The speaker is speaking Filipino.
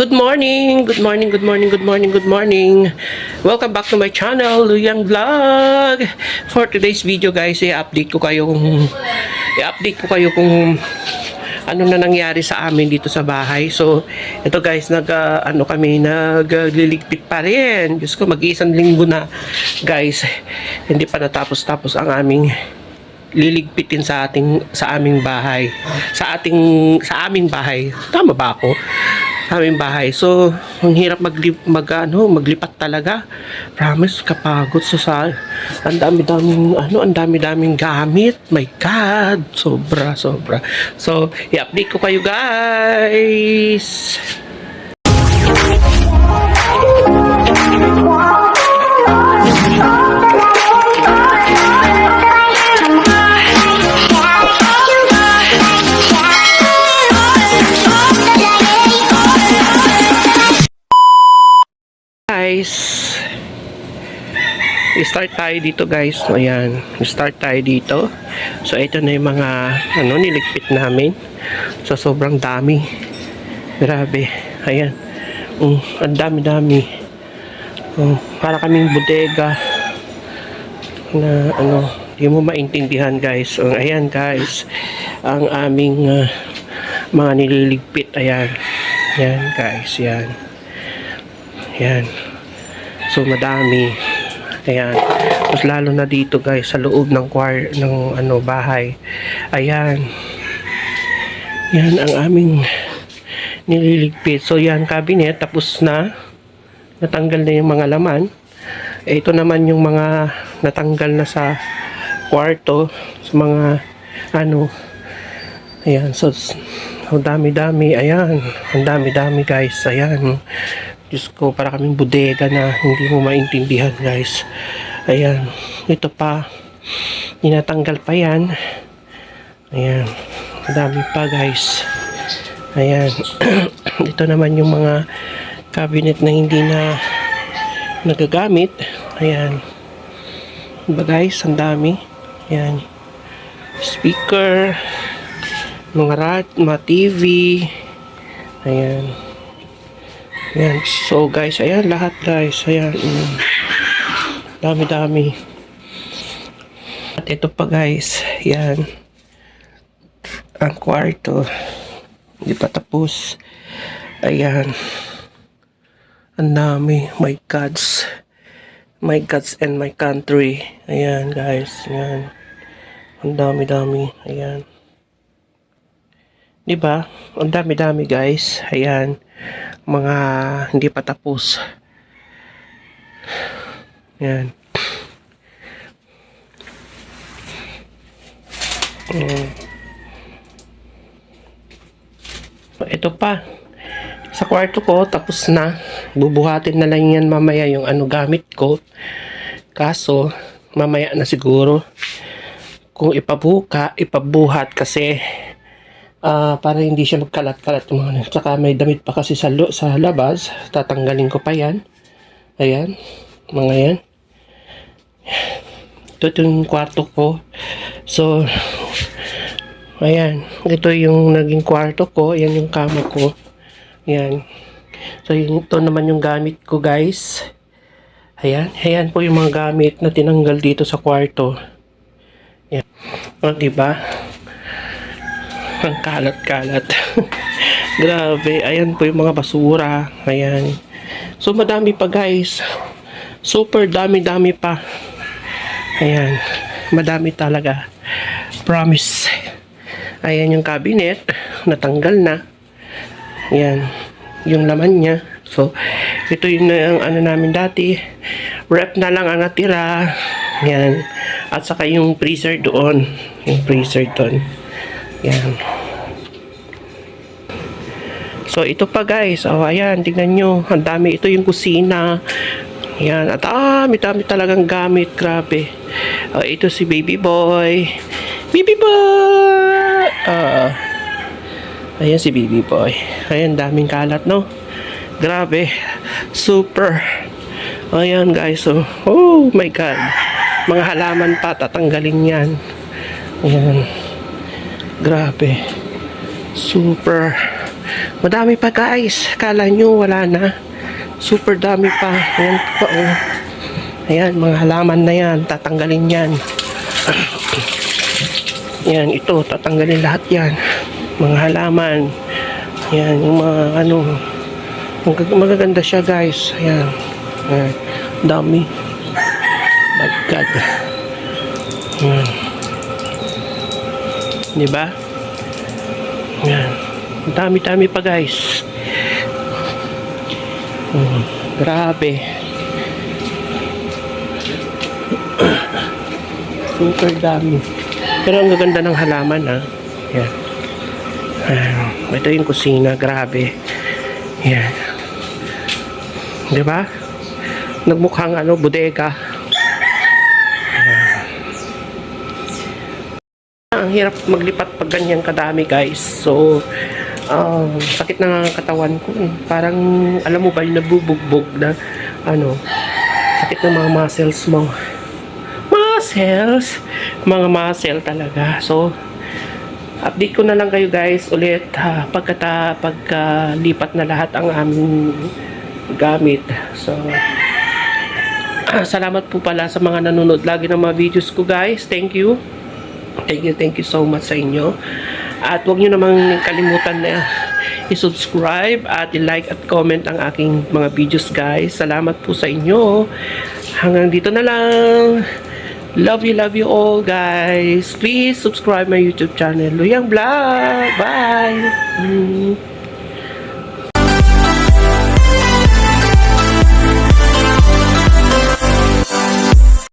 Good morning, good morning, good morning, good morning, good morning. Welcome back to my channel, Luyang Vlog. For today's video guys, i-update ko kayo kung i-update ko kayo kung ano na nangyari sa amin dito sa bahay. So, ito guys, nag ah, ano kami, nagliligpit pa rin. Diyos ko, mag-iisang linggo na guys. Hindi pa natapos-tapos ang aming liligpitin sa ating sa aming bahay. Sa ating sa aming bahay. Tama ba ako? Sa aming bahay. So, ang hirap magli, mag ano, maglipat talaga. Promise kapagod so sa ang dami-daming ano, ang dami-daming gamit. My god, sobra sobra. So, i-update ko kayo guys. guys i-start tayo dito guys. Ayan i-start tayo dito. So ito na yung mga ano niligpit namin. So sobrang dami. Grabe. Ayan. Um, ang dami dami um, para kaming bodega na ano di mo maintindihan guys. So, ayan guys. Ang aming ah, mga nililigpit. Ayan. Yan guys. Yan yan. So madami. Ayan. Mas lalo na dito guys sa loob ng choir ng ano bahay. Ayan. Yan ang aming nililigpit. So yan cabinet tapos na. Natanggal na yung mga laman. Eh, ito naman yung mga natanggal na sa kwarto sa mga ano ayan so ang dami-dami ayan ang dami-dami guys ayan Diyos ko, para kaming bodega na hindi mo maintindihan, guys. Ayan. Ito pa. Tinatanggal pa yan. Ayan. Madami pa, guys. Ayan. Ito naman yung mga cabinet na hindi na nagagamit. Ayan. Diba, guys? Ang dami. Ayan. Speaker. Mga rat, mga TV. Ayan. Ayan. So guys, ayan lahat guys. Ayan. Dami-dami. At ito pa guys. Ayan. Ang kwarto. Hindi pa tapos. Ayan. Ang dami. My gods. My gods and my country. Ayan guys. Ayan. Ang dami-dami. Ayan. Diba? Ang dami-dami guys. Ayan mga hindi pa tapos. Yan. Mm. Ito pa. Sa kwarto ko, tapos na. Bubuhatin na lang yan mamaya yung ano gamit ko. Kaso, mamaya na siguro. Kung ipabuka, ipabuhat kasi Ah, para hindi siya magkalat-kalat yung mga Tsaka may damit pa kasi sa, sa labas. Tatanggalin ko pa yan. Ayan. Mga yan. Ito yung kwarto ko. So, ayan. Ito yung naging kwarto ko. Ayan yung kama ko. Ayan. So, yun, ito naman yung gamit ko, guys. Ayan. Ayan po yung mga gamit na tinanggal dito sa kwarto. Ayan. O, diba? Ang kalat-kalat. Grabe. Ayan po yung mga basura. Ayan. So, madami pa guys. Super dami-dami pa. Ayan. Madami talaga. Promise. Ayan yung cabinet. Natanggal na. Ayan. Yung laman niya. So, ito yung ano namin dati. Rep na lang ang natira. Ayan. At saka yung freezer doon. Yung freezer doon. Yan. So, ito pa guys. Oh, ayan. Tingnan nyo. Ang dami. Ito yung kusina. Yan. At ah, dami talagang gamit. Grabe. Oh, ito si baby boy. Baby boy! Ah. ayan si baby boy. Ayan, daming kalat, no? Grabe. Super. Ayan guys. So, oh my God. Mga halaman pa. Tatanggalin yan. Ayan. Grabe. Super. Madami pa guys. Kala nyo wala na. Super dami pa. Ayan po. Oh. Ayan, mga halaman na yan. Tatanggalin yan. Yan, ito. Tatanggalin lahat yan. Mga halaman. Ayan, yung mga ano. Mag- magaganda siya guys. Ayan. Ayan. Dami. My God. Ayan. Diba? Ayan. Ang Dami-dami pa guys. Hmm, grabe. Super dami. Pero ang gaganda ng halaman ha. Yan. Ayan. Ito yung kusina. Grabe. Yan. Di ba? Nagmukhang ano, bodega. Ang hirap maglipat pag ganyan kadami guys. So, um, sakit na nga katawan ko eh. Parang, alam mo ba, yung nabubugbog na, ano, sakit ng mga muscles mo. Muscles! Mga muscle talaga. So, update ko na lang kayo guys ulit ha, pagkata, pagkalipat na lahat ang aming gamit. So, salamat po pala sa mga nanonood lagi ng mga videos ko guys. Thank you. Thank you, thank you so much sa inyo. At huwag nyo namang kalimutan na i-subscribe at i-like at comment ang aking mga videos guys. Salamat po sa inyo. Hanggang dito na lang. Love you, love you all guys. Please subscribe my YouTube channel. Luyang Vlog. Bye! Mm.